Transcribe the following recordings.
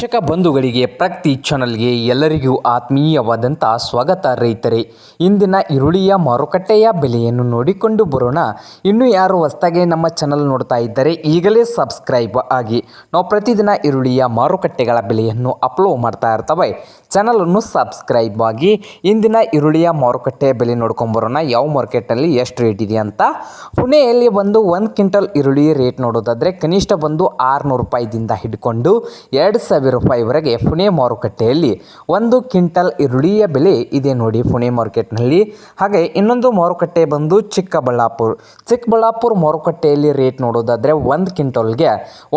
ಕೃಷಿಕ ಬಂಧುಗಳಿಗೆ ಪ್ರತಿ ಚಾನಲ್ಗೆ ಎಲ್ಲರಿಗೂ ಆತ್ಮೀಯವಾದಂಥ ಸ್ವಾಗತ ರೈತರೇ. ಇಂದಿನ ಈರುಳ್ಳಿಯ ಮಾರುಕಟ್ಟೆಯ ಬೆಲೆಯನ್ನು ನೋಡಿಕೊಂಡು ಬರೋಣ. ಇನ್ನು ಯಾರು ಹೊಸ್ತಾಗೆ ನಮ್ಮ ಚಾನಲ್ ನೋಡ್ತಾ ಇದ್ದರೆ ಈಗಲೇ ಸಬ್ಸ್ಕ್ರೈಬ್ ಆಗಿ. ನಾವು ಪ್ರತಿದಿನ ಈರುಳ್ಳಿಯ ಮಾರುಕಟ್ಟೆಗಳ ಬೆಲೆಯನ್ನು ಅಪ್ಲೋಡ್ ಮಾಡ್ತಾ ಇರ್ತವೆ. ಚಾನಲನ್ನು ಸಬ್ಸ್ಕ್ರೈಬ್ ಆಗಿ. ಇಂದಿನ ಈರುಳ್ಳಿಯ ಮಾರುಕಟ್ಟೆ ಬೆಲೆ ನೋಡ್ಕೊಂಬರೋಣ ಯಾವ ಮಾರ್ಕೆಟಲ್ಲಿ ಎಷ್ಟು ರೇಟ್ ಇದೆ ಅಂತ. ಪುಣೆಯಲ್ಲಿ ಬಂದು ಒಂದು ಕ್ವಿಂಟಲ್ ಈರುಳ್ಳಿ ರೇಟ್ ನೋಡೋದಾದರೆ ಕನಿಷ್ಠ ಬಂದು ಆರುನೂರು ರೂಪಾಯಿದಿಂದ ಹಿಡ್ಕೊಂಡು ಎರಡು ಸಾವಿರ ರೂಪಾಯಿವರೆಗೆ ಪುಣೆ ಮಾರುಕಟ್ಟೆಯಲ್ಲಿ ಒಂದು ಕ್ವಿಂಟಲ್ ಈರುಳ್ಳಿಯ ಬೆಲೆ ಇದೆ ನೋಡಿ ಪುಣೆ ಮಾರ್ಕೆಟ್ನಲ್ಲಿ ಹಾಗೆ ಇನ್ನೊಂದು ಮಾರುಕಟ್ಟೆ ಬಂದು ಚಿಕ್ಕಬಳ್ಳಾಪುರ. ಚಿಕ್ಕಬಳ್ಳಾಪುರ ಮಾರುಕಟ್ಟೆಯಲ್ಲಿ ರೇಟ್ ನೋಡೋದಾದರೆ ಒಂದು ಕ್ವಿಂಟಲ್ಗೆ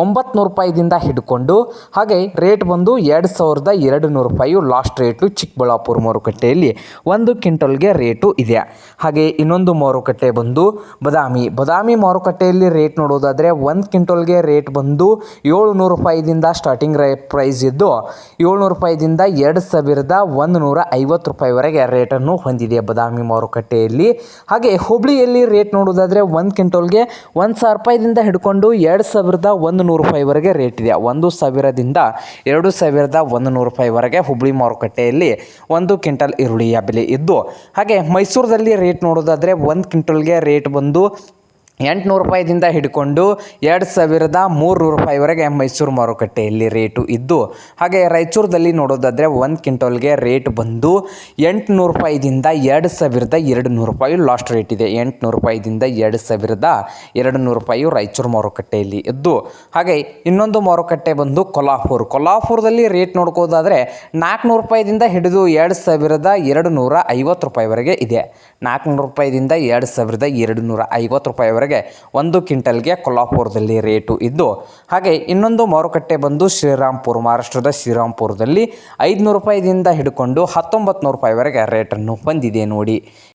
ಒಂಬತ್ತು ರೂಪಾಯಿದಿಂದ ಹಿಡ್ಕೊಂಡು, ಹಾಗೆ ರೇಟ್ ಬಂದು ಎರಡು ಸಾವಿರದ ಎರಡು ನೂರು ರೂಪಾಯಿ ಲಾಸ್ಟ್ ರೇಟು ಚಿಕ್ಕಬಳ್ಳಾಪುರ ಮಾರುಕಟ್ಟೆಯಲ್ಲಿ ಒಂದು ಕ್ವಿಂಟಲ್ಗೆ ರೇಟು ಇದೆ. ಹಾಗೆ ಇನ್ನೊಂದು ಮಾರುಕಟ್ಟೆ ಬಂದು ಬದಾಮಿ. ಬದಾಮಿ ಮಾರುಕಟ್ಟೆಯಲ್ಲಿ ರೇಟ್ ನೋಡೋದಾದರೆ ಒಂದು ಕ್ವಿಂಟಲ್ಗೆ ರೇಟ್ ಬಂದು ಏಳು ನೂರು ರೂಪಾಯಿದಿಂದ ಸ್ಟಾರ್ಟಿಂಗ್ ರೇ ಪ್ರೈಸ್ ಇದ್ದು ಏಳ್ನೂರು ರೂಪಾಯಿದಿಂದ ಎರಡು ಸಾವಿರದ ಒಂದು ನೂರ ಐವತ್ತು ರೂಪಾಯಿವರೆಗೆ ರೇಟನ್ನು ಹೊಂದಿದೆ ಬದಾಮಿ ಮಾರುಕಟ್ಟೆಯಲ್ಲಿ. ಹಾಗೆ ಹುಬ್ಳಿಯಲ್ಲಿ ರೇಟ್ ನೋಡೋದಾದರೆ ಒಂದು ಕ್ವಿಂಟಲ್ಗೆ ಒಂದು ಸಾವಿರ ರೂಪಾಯಿದಿಂದ ಹಿಡ್ಕೊಂಡು ಎರಡು ಸಾವಿರದ ಒಂದು ನೂರು ರೂಪಾಯಿವರೆಗೆ ರೇಟ್ ಇದೆ. ಒಂದು ಸಾವಿರದಿಂದ ಎರಡು ಸಾವಿರದ ಒಂದು ನೂರು ರೂಪಾಯಿವರೆಗೆ ಹುಬ್ಳಿ ಮಾರುಕಟ್ಟೆಯಲ್ಲಿ ಒಂದು ಕ್ವಿಂಟಲ್ ಈರುಳ್ಳಿಯ ಬೆಲೆ ಇದ್ದು, ಹಾಗೆ ಮೈಸೂರಲ್ಲಿ ರೇಟ್ ನೋಡೋದಾದರೆ ಒಂದು ಕ್ವಿಂಟಲ್ಗೆ ರೇಟ್ ಬಂದು ಎಂಟುನೂರು ರೂಪಾಯಿದಿಂದ ಹಿಡ್ಕೊಂಡು ಎರಡು ಸಾವಿರದ ಮೂರುನೂರು ರೂಪಾಯಿವರೆಗೆ ಮೈಸೂರು ಮಾರುಕಟ್ಟೆಯಲ್ಲಿ ರೇಟು ಇದ್ದು, ಹಾಗೆ ರಾಯಚೂರದಲ್ಲಿ ನೋಡೋದಾದರೆ ಒಂದು ಕ್ವಿಂಟಲ್ಗೆ ರೇಟ್ ಬಂದು ಎಂಟುನೂರು ರೂಪಾಯಿದಿಂದ ಎರಡು ಸಾವಿರದ ಎರಡು ನೂರು ರೂಪಾಯಿ ಲಾಸ್ಟ್ ರೇಟ್ ಇದೆ. ಎಂಟುನೂರು ರೂಪಾಯಿದಿಂದ ಎರಡು ಸಾವಿರದ ಎರಡು ನೂರು ರೂಪಾಯಿ ರಾಯಚೂರು ಮಾರುಕಟ್ಟೆಯಲ್ಲಿ ಇದ್ದು, ಹಾಗೆ ಇನ್ನೊಂದು ಮಾರುಕಟ್ಟೆ ಬಂದು ಕೊಲ್ಲಾಪುರ ಕೊಲ್ಲಾಪುರದಲ್ಲಿ ರೇಟ್ ನೋಡ್ಕೋದಾದರೆ ನಾಲ್ಕುನೂರು ರೂಪಾಯಿದಿಂದ ಹಿಡಿದು ಎರಡು ಸಾವಿರದ ಎರಡು ನೂರ ಐವತ್ತು ರೂಪಾಯಿವರೆಗೆ ಇದೆ. ನಾಲ್ಕುನೂರು ರೂಪಾಯಿದಿಂದ ಎರಡು ಸಾವಿರದ ಎರಡು ನೂರ ಐವತ್ತು ರೂಪಾಯಿವರೆಗೆ ಒಂದು ಕ್ವಿಂಟಲ್ಗೆ ಕೊಲ್ಲಾಪುರದಲ್ಲಿ ರೇಟು ಇದ್ದು, ಹಾಗೆ ಇನ್ನೊಂದು ಮಾರುಕಟ್ಟೆ ಬಂದು ಶ್ರೀರಾಮ್ಪುರ ಮಹಾರಾಷ್ಟ್ರದ ಶ್ರೀರಾಮ್ಪುರದಲ್ಲಿ ಐದುನೂರು ರೂಪಾಯಿದಿಂದ ಹಿಡ್ಕೊಂಡು ಹತ್ತೊಂಬತ್ತು ನೂರು ರೂಪಾಯಿವರೆಗೆ ರೇಟನ್ನು ಬಂದಿದೆ ನೋಡಿ.